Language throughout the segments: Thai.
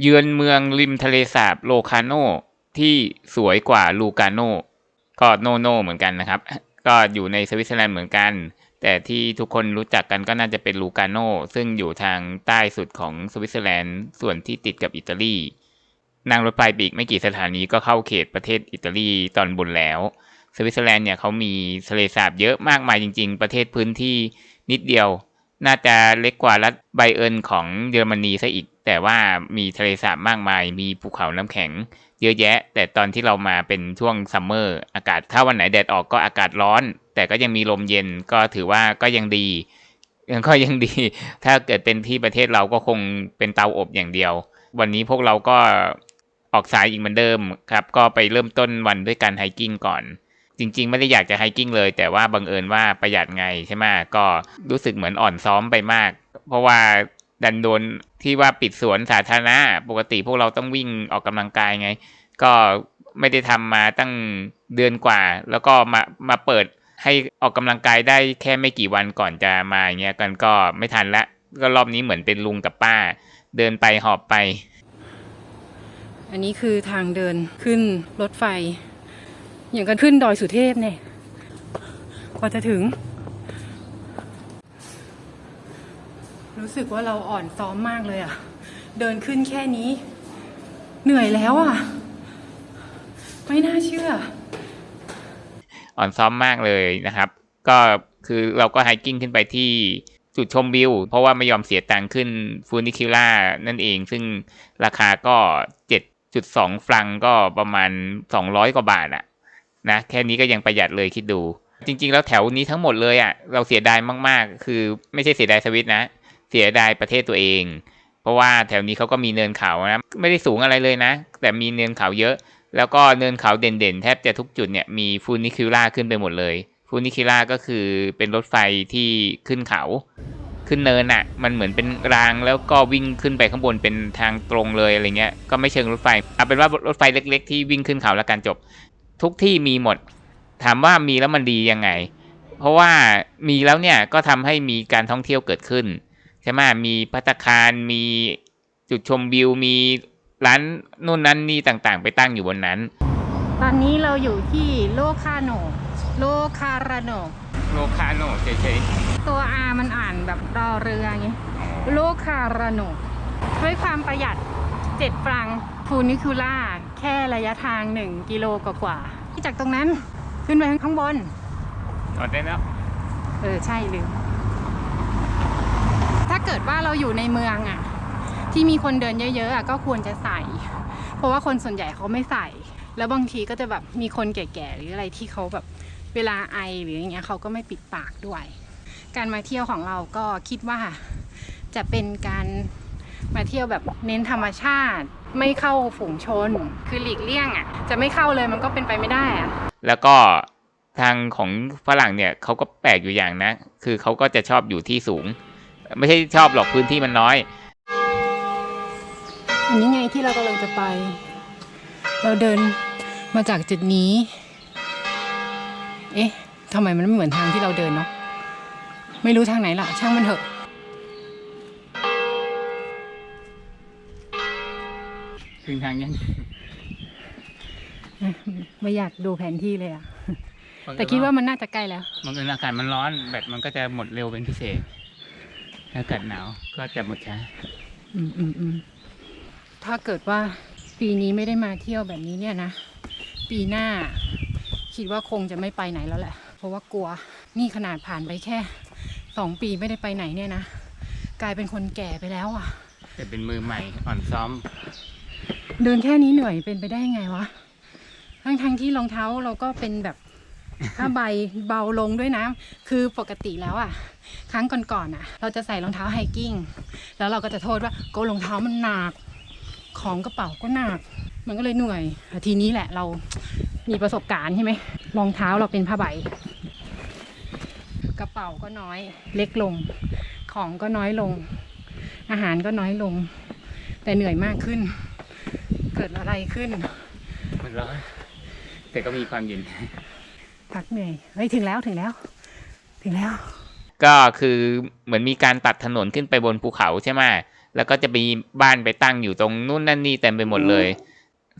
เยือนเมืองริมทะเลสาบโลคาโนที่สวยกว่าลูกาโนก็โนโนเหมือนกันนะครับ ก็อยู่ในสวิตเซอร์แลนด์เหมือนกัน แต่ที่ทุกคนรู้จักกันก็น่าจะเป็นลูกาโนซึ่งอยู่ทางใต้สุดของสวิตเซอร์แลนด์ ส่วนที่ติดกับอิตาลีนั่งรถไฟปีกไม่กี่สถานีก็เข้าเขตประเทศอิตาลีตอนบนแล้ว สวิตเซอร์แลนด์เนี่ยเขามีทะเลสาบเยอะมากมายจริง ๆ ประเทศพื้นที่นิดเดียว น่าจะเล็กกว่ารัฐไบเอิร์นของเยอรมนีซะอีก แต่ว่ามีทะเลสาบมากมาย มีภูเขาน้ำแข็งเยอะแยะ แต่ตอนที่เรามาเป็นช่วงซัมเมอร์อากาศถ้าวันไหนแดดออกก็อากาศร้อน แต่ก็ยังมีลมเย็นก็ถือว่าก็ยังดียังก็ยังดี ถ้าเกิดเป็นที่ประเทศเราก็คงเป็นเตาอบอย่างเดียว วันนี้พวกเราก็ออกสายอีกเหมือนเดิมครับ ก็ไปเริ่มต้นวันด้วยการไฮกิ้งก่อน จริง ๆ ไม่ได้อยากจะไฮกิ้งเลย แต่ว่าบังเอิญว่าประหยัดไงใช่ไหมก็รู้สึกเหมือนอ่อนซ้อมไปมาก เพราะว่าดันโดนที่ว่าปิดสวนสาธารณะปกติพวกเราต้องวิ่งออกกำลังกายไง ก็ไม่ได้ทำมาตั้งเดือนกว่า แล้วก็มามาเปิดให้ออกกำลังกายได้แค่ไม่กี่วันก่อนจะมาอย่างเงี้ยกันก็ไม่ทันละ ก็รอบนี้เหมือนเป็นลุงกับป้า เดินไปหอบไป อันนี้คือทางเดินขึ้นรถไฟ อย่างกันขึ้นดอยสุเทพเนี่ยกว่าจะถึง รู้สึกว่าเราอ่อนซ้อมมากเลยอะเดินขึ้นแค่นี้ เหนื่อยแล้วอะไม่น่าเชื่อ อ่อนซ้อมมากเลยนะครับ ก็คือเราก็ไฮกิ้งขึ้นไปที่จุดชมวิว เพราะว่าไม่ยอมเสียตังค์ขึ้นฟูนิคิล่านั่นเอง ซึ่งราคาก็ 7.2 ฟรังก็ประมาณ 200 กว่าบาทอะ นะแค่นี้ก็ยังประหยัดเลยคิดดู จริง ๆ แล้วแถวนี้ทั้งหมดเลยอะเราเสียดายมากๆ คือไม่ใช่เสียดายสวิตนะ เสียดายประเทศตัวเอง เพราะว่าแถวนี้เขาก็มีเนินเขานะไม่ได้สูงอะไรเลยนะ แต่มีเนินเขาเยอะ แล้วก็เนินเขาเด่นๆ แทบจะทุกจุดเนี่ยมีฟูนิคิล่าขึ้นไปหมดเลยฟูนิคิล่าก็คือเป็นรถไฟที่ขึ้นเขาขึ้นเนินอะ่ะ มันเหมือนเป็นรางแล้วก็วิ่งขึ้นไปข้างบนเป็นทางตรงเลยอะไรเงี้ย ก็ไม่เชิงรถไฟ เอาเป็นว่ารถไฟเล็ก ๆ ที่วิ่งขึ้นเขาแล้วกันจบ ทุกที่มีหมด ถามว่ามีแล้วมันดียังไง เพราะว่ามีแล้วเนี่ยก็ทำให้มีการท่องเที่ยวเกิดขึ้นใช่ไหมมีพัตตาคารมีจุดชมวิวมีร้านนู่นนั่นนี่ต่างๆ ไปตั้งอยู่บนนั้น ตอนนี้เราอยู่ที่โลคาโนโลคาราโนโลคาโนเฉยตัว R มันอ่านแบบรอเรือไงโลคาราโนด้วยความประหยัด7ฟรังฟูนิคูล่า แค่ระยะทาง 1 กิโลกว่าๆที่จากตรงนั้นขึ้นไปข้างบนๆถอดได้แล้ว เออใช่ลืมถ้าเกิดว่าเราอยู่ในเมืองอะที่มีคนเดินเยอะๆอะก็ควรจะใส่ เพราะว่าคนส่วนใหญ่เขาไม่ใส่ แล้วบางทีก็จะแบบมีคนแก่ๆหรืออะไรที่เขาแบบเวลาไอหรืออย่างเงี้ยเขาก็ไม่ปิดปากด้วย การมาเที่ยวของเราก็คิดว่าจะเป็นการมาเที่ยวแบบเน้นธรรมชาติ ไม่เข้าฝูงชน คือหลีกเลี่ยงอะจะไม่เข้าเลยมันก็เป็นไปไม่ได้อะแล้วก็ทางของฝรั่งเนี่ยเขาก็แปลกอยู่อย่างนะ คือเขาก็จะชอบอยู่ที่สูง ไม่ใช่ชอบหรอกพื้นที่มันน้อย อันนี้ไงที่เรากำลังจะไป เราเดินมาจากจุดนี้ เอ๊ะทำไมมันไม่เหมือนทางที่เราเดินเนาะ ไม่รู้ทางไหนล่ะ ช่างมันเถอะ ถึงทางยังไม่อยากดูแผนที่เลยอะแต่คิดว่ามันน่าจะใกล้แล้ว มันเป็นอากาศมันร้อน แบตมันก็จะหมดเร็วเป็นพิเศษ อากาศหนาวก็จะหมดช้า อืมอืมอืมถ้าเกิดว่าปีนี้ไม่ได้มาเที่ยวแบบนี้เนี่ยนะ ปีหน้า คิดว่าคงจะไม่ไปไหนแล้วแหละ เพราะว่ากลัว นี่ขนาดผ่านไปแค่สองปีไม่ได้ไปไหนเนี่ยนะ กลายเป็นคนแก่ไปแล้วอะ แต่เป็นมือใหม่อ่อนซ้อม เดินแค่นี้เหนื่อยเป็นไปได้ไงวะ ทั้งทั้งๆที่รองเท้าเราก็เป็นแบบผ้าใบเบาลงด้วยนะ คือปกติแล้วอะครั้งก่อนๆอะเราจะใส่รองเท้าไฮกิ้ง แล้วเราก็จะโทษว่าก็รองเท้ามันหนัก ของกระเป๋าก็หนัก มันก็เลยเหนื่อยแต่ทีนี้แหละเรามีประสบการณ์ใช่ไหมรองเท้าเราเป็นผ้าใบ กระเป๋าก็น้อย เล็กลง ของก็น้อยลง อาหารก็น้อยลง แต่เหนื่อยมากขึ้น เกิดอะไรขึ้น มันร้อนแต่ก็มีความเย็นพักเหนื่อยเฮ้ยถึงแล้วถึงแล้ว ถึงแล้ว ก็คือเหมือนมีการตัดถนนขึ้นไปบนภูเขาใช่ไหมแล้วก็จะมีบ้านไปตั้งอยู่ตรงนู่นนั่นนี่เต็มไปหมดเลย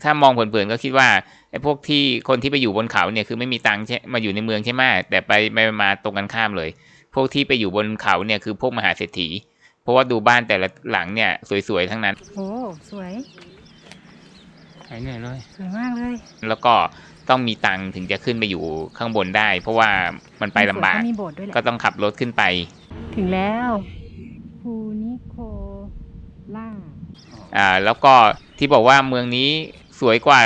ถ้ามองเผินๆก็คิดว่าไอ้พวกที่คนที่ไปอยู่บนเขาเนี่ยคือไม่มีตังค์ใช่มาอยู่ในเมืองใช่ไหมแต่ไปไปมาตรงกันข้ามเลย พวกที่ไปอยู่บนเขาเนี่ยคือพวกมหาเศรษฐี เพราะว่าดูบ้านแต่ละหลังเนี่ยสวยๆทั้งนั้น โอ้สวย หายเหนื่อยเลย สวยมากเลยแล้วก็ต้องมีตังค์ถึงจะขึ้นไปอยู่ข้างบนได้ เพราะว่ามันไปลำบากสวนมีโบสถ์ด้วยแหละ ก็ต้องขับรถขึ้นไป ถึงแล้วภูนิโคล่า อ่าแล้วก็ที่บอกว่าเมืองนี้สวยกว่า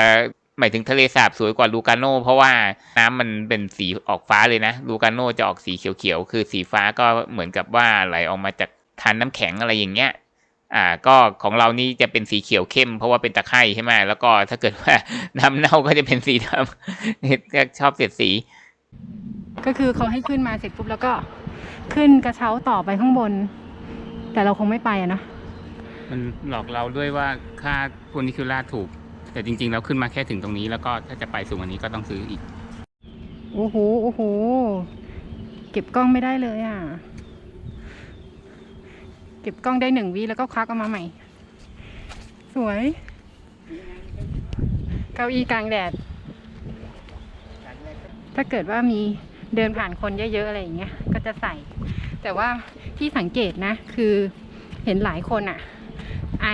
หมายถึงทะเลสาบสวยกว่าลูกาโน เพราะว่าน้ำมันเป็นสีออกฟ้าเลยนะลูกาโนจะออกสีเขียวๆ คือสีฟ้าก็เหมือนกับว่าไหลออกมาจากทานน้ำแข็งอะไรอย่างเงี้ย อ่าก็ของเรานี่จะเป็นสีเขียวเข้ม เพราะว่าเป็นตะไคร่ใช่ไหมแล้วก็ถ้าเกิดว่าน้ำเน่าก็จะเป็นสีดำชอบเสียดสี ก็คือเขาให้ขึ้นมาเสร็จปุ๊บแล้วก็ขึ้นกระเช้าต่อไปข้างบน แต่เราคงไม่ไปอะเนาะมันหลอกเราด้วยว่าค่าฟูนิคิล่าถูก แต่จริงๆเราขึ้นมาแค่ถึงตรงนี้ แล้วก็ถ้าจะไปสูงกว่านี้ก็ต้องซื้ออีก โอ้โหโอ้โหเก็บกล้องไม่ได้เลยอะ เก็บกล้องได้หนึ่งวิแล้วก็ควักเอามาใหม่ สวย เก้าอี้กลางแดด ถ้าเกิดว่ามีเดินผ่านคนเยอะๆอะไรอย่างเงี้ย ก็จะใส่ แต่ว่าที่สังเกตนะ คือเห็นหลายคนอะไอ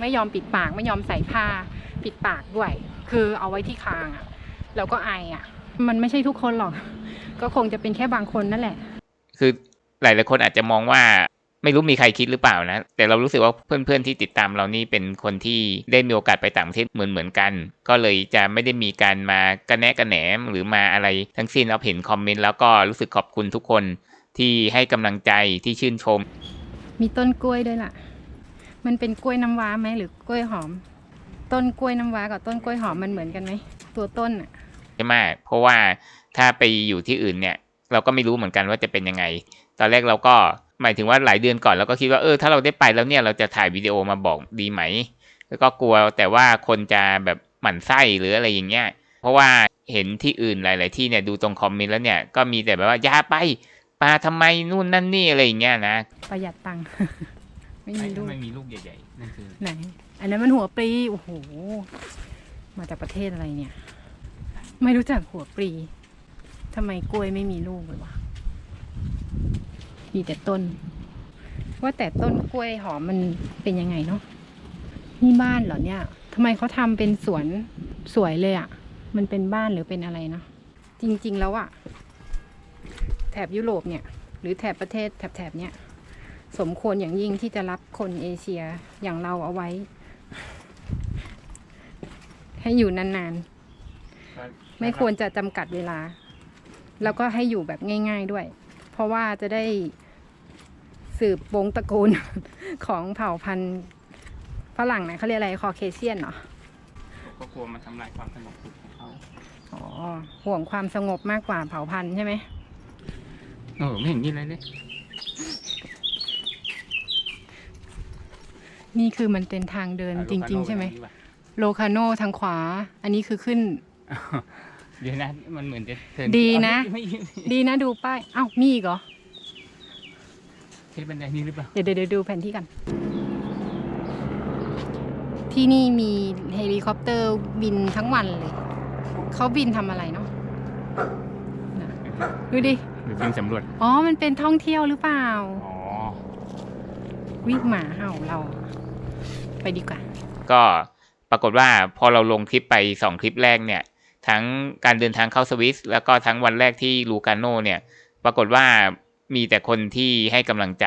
ไม่ยอมปิดปากไม่ยอมใส่ผ้าปิดปากด้วย คือเอาไว้ที่คางอะแล้วก็ไออะมันไม่ใช่ทุกคนหรอก ก็คงจะเป็นแค่บางคนนั่นแหละ คือหลายๆคนอาจจะมองว่า ไม่รู้มีใครคิดหรือเปล่านะ แต่เรารู้สึกว่าเพื่อนๆที่ติดตามเรานี่เป็นคนที่ได้มีโอกาสไปต่างประเทศเหมือนเหมือนๆกัน ก็เลยจะไม่ได้มีการมากระแนะกระแหนมหรือมาอะไรทั้งสิ้นเราเห็นคอมเมนต์แล้วก็รู้สึกขอบคุณทุกคนที่ให้กำลังใจที่ชื่นชม มีต้นกล้วยด้วยล่ะ มันเป็นกล้วยน้ำว้าไหมหรือกล้วยหอม ต้นกล้วยน้ำว้ากับต้นกล้วยหอมมันเหมือนกันไหมตัวต้นอะใช่ไหมเพราะว่าถ้าไปอยู่ที่อื่นเนี่ย เราก็ไม่รู้เหมือนกันว่าจะเป็นยังไง ตอนแรกเราก็ หมายถึงว่าหลายเดือนก่อนเราก็คิดว่าเออถ้าเราได้ไปแล้วเนี่ยเราจะถ่ายวิดีโอมาบอกดีไหม แล้วก็กลัวแต่ว่าคนจะแบบหมั่นไส้หรืออะไรอย่างเงี้ยเพราะว่าเห็นที่อื่นหลาย ๆ ที่เนี่ยดูตรงคอมเมนต์แล้วเนี่ยก็มีแต่แบบว่าอย่าไปปาทำไมนู่นนั่นนี่อะไรอย่างเงี้ยนะประหยัดตังค์ไม่มีลูกไม่มีลูกใหญ่ๆนั่นคือไหนอันนั้นมันหัวปลีโอ้โหมาจากประเทศอะไรเนี่ย ไม่รู้จักหัวปลีทำไมกล้วยไม่มีลูกเลยวะ มีแต่ต้น ว่าแต่ต้นกล้วยหอมมันเป็นยังไงเนาะนี่บ้านเหรอเนี่ยทำไมเขาทำเป็นสวนสวยเลยอะ่ะ มันเป็นบ้านหรือเป็นอะไรเนาะจริง ๆ แล้วอะ่ะ แถบยุโรปเนี่ย หรือแถบประเทศแถบๆเนี้ยสมควรอย่างยิ่งที่จะรับคนเอเชียอย่างเราเอาไว้ ให้อยู่นานๆ ไม่ควรจะจำกัดเวลา แล้วก็ให้อยู่แบบง่าย ๆด้วย เพราะว่าจะได้ สืบวงตระกูลของเผ่าพันธุ์ฝรั่งนะเขาเรียกอะไรคอเคเชียนเนาะก็กลัวมาทำลายความสงบสุขของเขาอ๋อห่วงความสงบมากกว่าเผ่าพันธุ์ใช่ไหมเออไม่เห็นมีอะไรเลยนี่คือมันเป็นทางเดินจริง ๆ ใช่ไหมโลคาโนทางขวา อันนี้คือขึ้น เดี๋ยวนะ มันเหมือนจะเทิดีนะไม่ไม่ดีนะดูป้ายอ้าวมีอีกเหรอ ใช่บันไดนี้หรือเปล่าเดี๋ยวเดี๋ยวเดี๋ยวดูแผนที่กัน ที่นี่มีเฮลิคอปเตอร์บินทั้งวันเลย เขาบินทำอะไรเนาะน่ะดูดิ หรือเป็นสำรวจ อ๋อ มันเป็นท่องเที่ยวหรือเปล่า อ๋อ วิ่งหมาเห่าเรา ไปดีกว่า ก็ปรากฏว่าพอเราลงคลิปไปสองคลิปแรกเนี่ย ทั้งการเดินทางเข้าสวิส แล้วก็ทั้งวันแรกที่ลูกาโนเนี่ย ปรากฏว่า มีแต่คนที่ให้กำลังใจ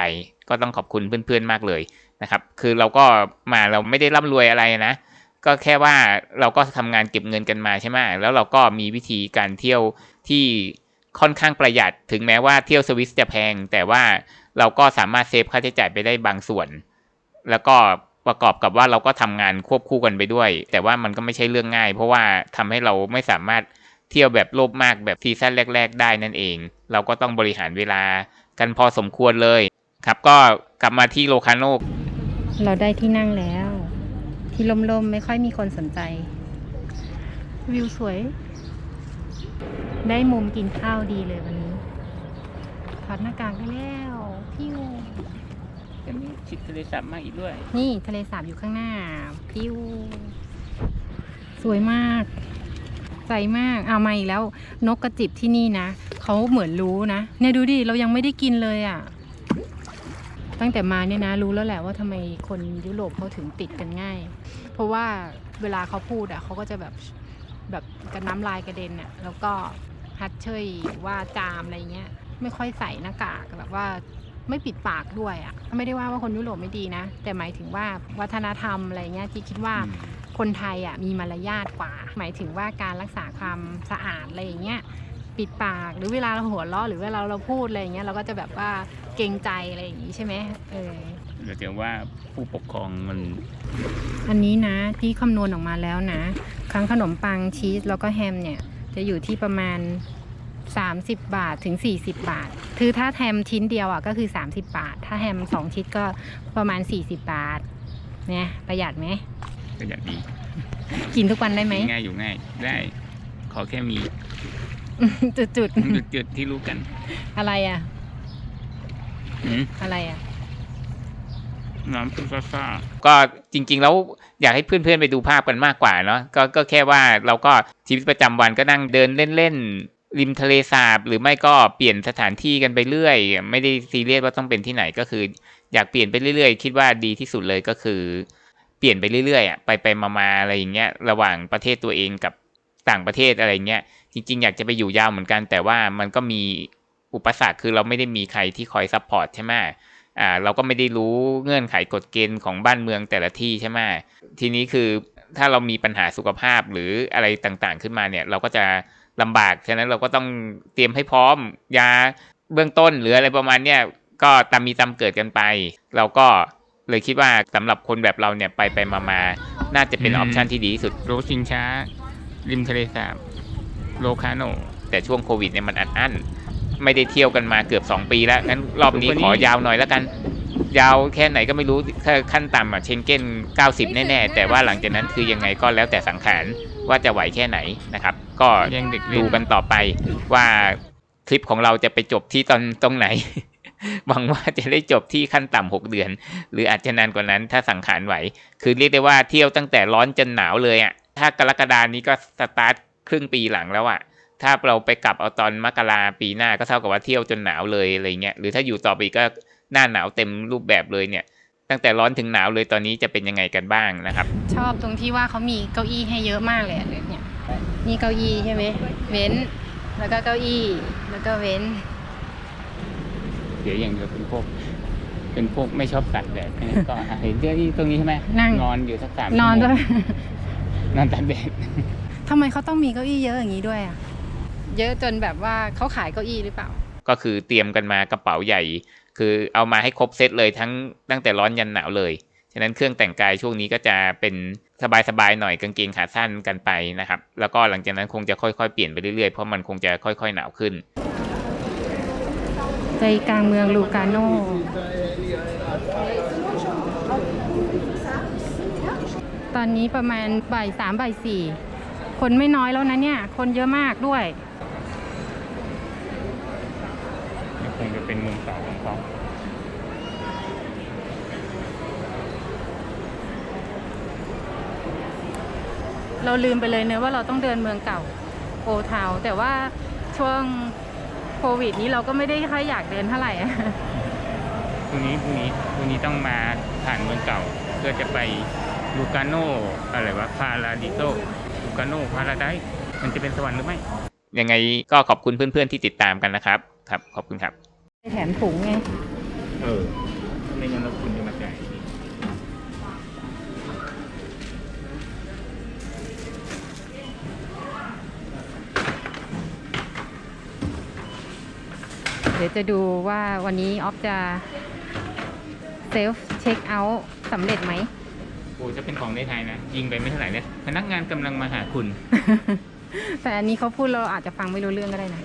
ก็ต้องขอบคุณเพื่อนๆมากเลยนะครับ คือเราก็มาเราไม่ได้ร่ำรวยอะไรนะ ก็แค่ว่าเราก็ทำงานเก็บเงินกันมาใช่ไหมแล้วเราก็มีวิธีการเที่ยวที่ค่อนข้างประหยัด ถึงแม้ว่าเที่ยวสวิสจะแพง แต่ว่าเราก็สามารถเซฟค่าใช้จ่ายไปได้บางส่วน แล้วก็ประกอบกับว่าเราก็ทำงานควบคู่กันไปด้วย แต่ว่ามันก็ไม่ใช่เรื่องง่าย เพราะว่าทำให้เราไม่สามารถ เที่ยวแบบโลภมากแบบซีซั่นแรก ๆ ได้นั่นเอง เราก็ต้องบริหารเวลากันพอสมควรเลย ครับก็กลับมาที่โลคาโนเราได้ที่นั่งแล้ว ที่ลมๆไม่ค่อยมีคนสนใจ วิวสวย ได้มุมกินข้าวดีเลยวันนี้ถอดหน้ากากได้แล้วพิวจะมีชิดทะเลสาบมากอีกด้วย นี่ทะเลสาบอยู่ข้างหน้าปิ้วสวยมาก ใสมากเอามาอีกแล้ว นกกระจิบที่นี่นะเขาเหมือนรู้นะเนี่ยดูดิเรายังไม่ได้กินเลยอะ่ะ ตั้งแต่มาเนี่ยนะ รู้แล้วแหละว่าทำไมคนยุโรปเขาถึงติดกันง่าย เพราะว่าเวลาเขาพูดอะ่ะเขาก็จะแบบแบบกระน้ำลายกระเด็นอะ่ะ แล้วก็ฮัดเชยว่าจามอะไรเงี้ย ไม่ค่อยใส่หน้ากากแบบว่าไม่ปิดปากด้วยอะ่ะไม่ได้ว่าว่าคนยุโรปไม่ดีนะ แต่หมายถึงว่าวัฒนธรรมอะไรเงี้ยที่คิดว่า คนไทยอะมีมารยาทกว่า หมายถึงว่าการรักษาความสะอาดอะไรอย่างเงี้ยปิดปากหรือเวลาเราหัวเราะหรือเวลาเราพูดอะไรอย่างเงี้ยเราก็จะแบบว่าเกรงใจอะไรอย่างงี้ใช่ไหมเออเดี๋ยวจะว่าผู้ปกครองมันอันนี้นะที่คำนวณออกมาแล้วนะ ครั้งขนมปังชีสแล้วก็แฮมเนี่ย จะอยู่ที่ประมาณ 30 บาทถึง 40 บาท คือถ้าแฮมชิ้นเดียวอะก็คือ 30 บาท ถ้าแฮม2ชิ้นก็ประมาณ 40 บาทเนี่ยประหยัดไหม ประหยัดดี กินทุกวันได้ไหมง่ายอยู่ง่าย ได้ ขอแค่มี จุดจุดๆที่รู้กันๆอะไรอะ อืม อะไรอะ น้ำพุซ่าก็จริง ๆ แล้วอยากให้เพื่อนๆไปดูภาพกันมากกว่าเนาะก็ก็แค่ว่าเราก็ชีวิตประจำวันก็นั่งเดินเล่นๆริมทะเลสาบ หรือไม่ก็เปลี่ยนสถานที่กันไปเรื่อย ไม่ได้ซีเรียสว่าต้องเป็นที่ไหนก็คือ อยากเปลี่ยนไปเรื่อยๆ คิดว่าดีที่สุดเลยก็คือเป ลี่ยนไปเรื่อยๆอะไปไปๆมาๆอะไรอย่างเงี้ยระหว่างประเทศตัวเองกับต่างประเทศอะไรเงี้ยจริง ๆ อยากจะไปอยู่ยาวเหมือนกัน แต่ว่ามันก็มีอุปสรรคคือเราไม่ได้มีใครที่คอยซัพพอร์ตใช่ไหมอ่าเราก็ไม่ได้รู้เงื่อนไขกฎเกณฑ์ของบ้านเมืองแต่ละที่ใช่ไหมทีนี้คือถ้าเรามีปัญหาสุขภาพหรืออะไรต่างๆขึ้นมาเนี่ย เราก็จะลำบาก ฉะนั้นเราก็ต้องเตรียมให้พร้อมยาเบื้องต้นหรืออะไรประมาณเนี้ยก็ตามมีตามเกิดกันไป เราก็ เลยคิดว่าสำหรับคนแบบเราเนี่ยไปไปมามาน่าจะเป็นออืมอปชันที่ดีที่สุดรถชิงช้า ริมทะเลสาบโลคาโน แต่ช่วงโควิดเนี่ยมันอัดอั้น ไม่ได้เที่ยวกันมาเกือบ 2 ปีแล้วงั้นรอบนี้ขอยาวหน่อยแล้วกัน ยาวแค่ไหนก็ไม่รู้ถ้าขั้นต่ำอะเชนเก้น 90 แน่ ๆ แต่ว่าหลังจากนั้นคือยังไงก็แล้วแต่สังขารว่าจะไหวแค่ไหนนะครับ ก็ยังเด็กดูกันต่อไปว่าคลิปของเราจะไปจบที่ตอนตรงไหน หวังว่าจะได้จบที่ขั้นต่ำหกเดือน หรืออาจจะนานกว่านั้นถ้าสังขารไหว คือเรียกได้ว่าเที่ยวตั้งแต่ร้อนจนหนาวเลยอะ ถ้ากรกฎานี้ก็สตาร์ทครึ่งปีหลังแล้วอะ ถ้าเราไปกลับเอาตอนมกราปีหน้าก็เท่ากับว่าเที่ยวจนหนาวเลยอะไรเงี้ย หรือถ้าอยู่ต่อไปก็หน้าหนาวเต็มรูปแบบเลยเนี่ย ตั้งแต่ร้อนถึงหนาวเลยตอนนี้จะเป็นยังไงกันบ้างนะครับ ชอบตรงที่ว่าเขามีเก้าอี้ให้เยอะมากเลยเนี่ย นี่เก้าอี้ใช่ไหม เว้น แล้วก็เก้าอี้ แล้วก็เว้น เดี๋ยวอย่างเดียวเป็นพวก เป็นพวกไม่ชอบตัดแดดแค่นั้นก็อะเห็นเจ้าที่ตรงนี้ใช่ไหมนั่ง นอนอยู่สักสามนอนชั่ด้ววโมยงนอนตัดแดด ทำไมเขาต้องมีเก้าอี้เยอะอย่างนี้ด้วยอะ เยอะจนแบบว่าเขาขายเก้าอี้หรือเปล่า ก็คือเตรียมกันมากระเป๋าใหญ่ คือเอามาให้ครบเซตเลยทั้งตั้งแต่ร้อนยันหนาวเลย ฉะนั้นเครื่องแต่งกายช่วงนี้ก็จะเป็นสบายๆหน่อยกางเกงขาสั้นกันไปนะครับ แล้วก็หลังจากนั้นคงจะค่อยๆเปลี่ยนไปเรื่อยๆ เพราะมันคงจะค่อยๆหนาวขึ้น ใจกลางเมืองลูกาโน่ตอนนี้ประมาณบ่ายสามบ่ายสี่คนไม่น้อยแล้วนะเนี่ย คนเยอะมากด้วยคงจะเป็นเมืองเก่าของเขาเราลืมไปเลยเนอะว่าเราต้องเดินเมืองเก่าโอทาวแต่ว่าช่วง โควิดนี้เราก็ไม่ได้ค่อยอยากเดินเท่าไหร่อะพรุ่งนี้พรุ่งนี้พรุ่งนี้ต้องมาผ่านเมืองเก่า เพื่อจะไปลูกาโนอะไรวะพาราดิโซลูกาโนพาราไดมันจะเป็นสวรรค์หรือไม่ยังไงก็ขอบคุณเพื่อนๆที่ติดตามกันนะครับ ครับขอบคุณครับ แถมถุงไง เออไม่งั้นเราคุณจะมาจ่าย ดี๋ยวจะดูว่าวันนี้ออฟจะเซลฟ์เช็คเอาท์สำเร็จไหม โอ้จะเป็นของในไทยนะ ยิงไปไม่เท่าไหร่เนี่ยพนักงานกำลังมาหาคุณ แต่อันนี้เขาพูดเราอาจจะฟังไม่รู้เรื่องก็ได้นะ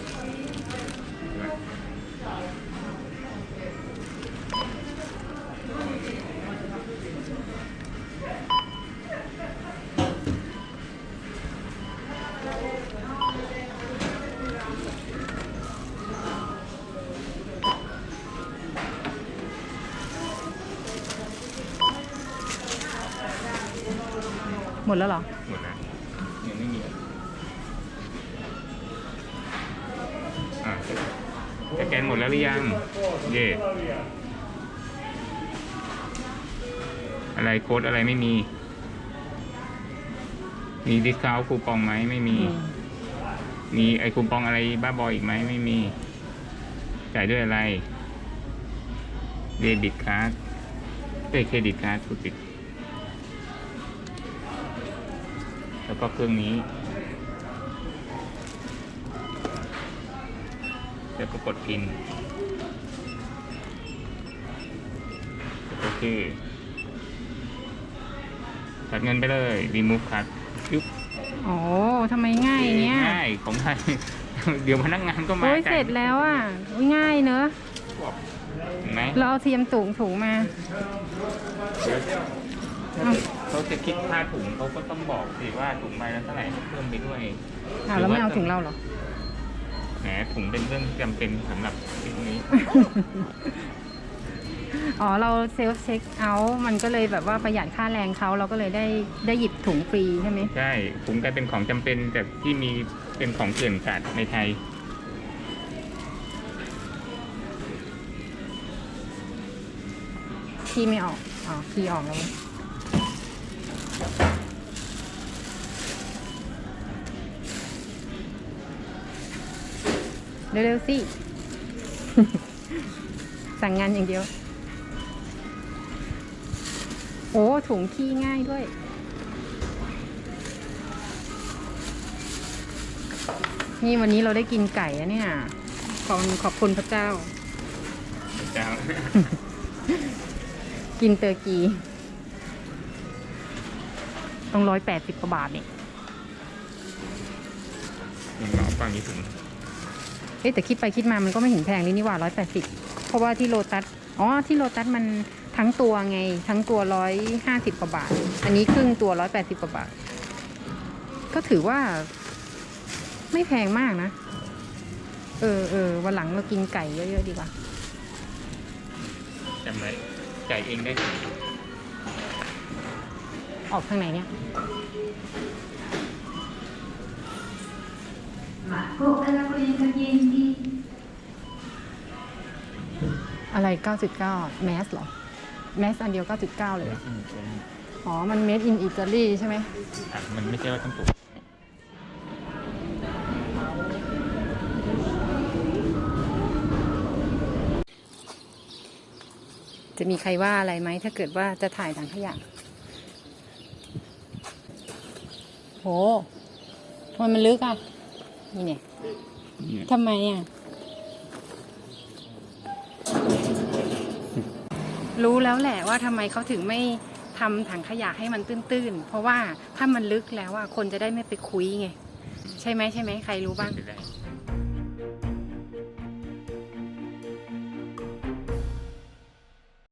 มดแล้วเหรอ หมดแล้วยังไม่มีอะอะสแกนหมดแล้วหรือยัง เย่อะไรโค้ดอะไรไม่มี มีดิสคาวคูปองไหมไม่มี มีไอคูปองอะไรบ้าบออีกไหมไม่มี จ่ายด้วยอะไร เดบิตการ์ดเอ้ยเครดิตการ์ดพูดผิด แล้วก็เครื่องนี้ แล้วก็กดพินโอเคตัดเงินไปเลย remove card ยุบโอ้ทำไมง่ายเนี้ยง่ายของไทย เดี๋ยวพนักงานก็มาโอ้ยจ่าเสร็จแล้วอะอุ๊ยง่ายเนอะเห็นไหมเราเอาเทียมถุงถุงมาเดี๋ยวเอ้า เขาจะคิดค่าถุงเขาก็ต้องบอกสิว่าถุงใบละเท่าไหร่เพิ่มไปด้วยอ้าวแล้วไม่เอาถึงเราเหรอแหมถุงเป็นเรื่องจำเป็นสำหรับที่นี้ อ๋อเราเซลฟ์เช็คเอาท์มันก็เลยแบบว่าประหยัดค่าแรงเขาเราก็เลยได้ได้หยิบถุงฟรีใช่ไหมใช่ถุงกลายเป็นของจำเป็นจากที่มีเป็นของเกลื่อนกลาดในไทย คีย์ไม่ออกอ๋อคีย์ออกแล้ว เร็วๆสิ สั่งงานอย่างเดียว โอ้ถุงขี้ง่ายด้วย นี่วันนี้เราได้กินไก่อะเนี่ย ขอบขอบคุณพระเจ้า เจ้ากินเตอร์กี ต้องร้อยแปดสิบกว่าบาทเนี่ยหมอฟังนี้ถึง เอ๊ะแต่คิดไปคิดมามันก็ไม่เห็นแพงเลยนี่หว่าร้อยแปดสิบเพราะว่าที่โลตัสอ๋อที่โลตัสมันทั้งตัวไง ทั้งตัวร้อยห้าสิบกว่าบาท อันนี้ครึ่งตัวร้อยแปดสิบกว่าบาท ก็ถือว่า ไม่แพงมากนะ เออเออวันหลังเรากินไก่เยอะๆดีกว่าจำไว้จ่ายเองได้ถึงออกทางไหนเนี่ย Mako alam ko yung kagyendi. อะไร 9.9 แมสเหรอ แมสอันเดียว 9.9 เลยเหรออ๋อ มันเมดอินอิตาลีใช่ไหม อะมันไม่ใช่ว่าต้องถูก จะมีใครว่าอะไรไหม ถ้าเกิดว่าจะถ่ายถังขยะ โหทำไมมันลึกอะ นี่เนี่ยทำไมอะ รู้แล้วแหละว่าทำไมเขาถึงไม่ทำถังขยะให้มันตื้นๆ เพราะว่าถ้ามันลึกแล้วอะคนจะได้ไม่ไปคุยไง ใช่ไหมใช่ไหมใครรู้บ้างจะได้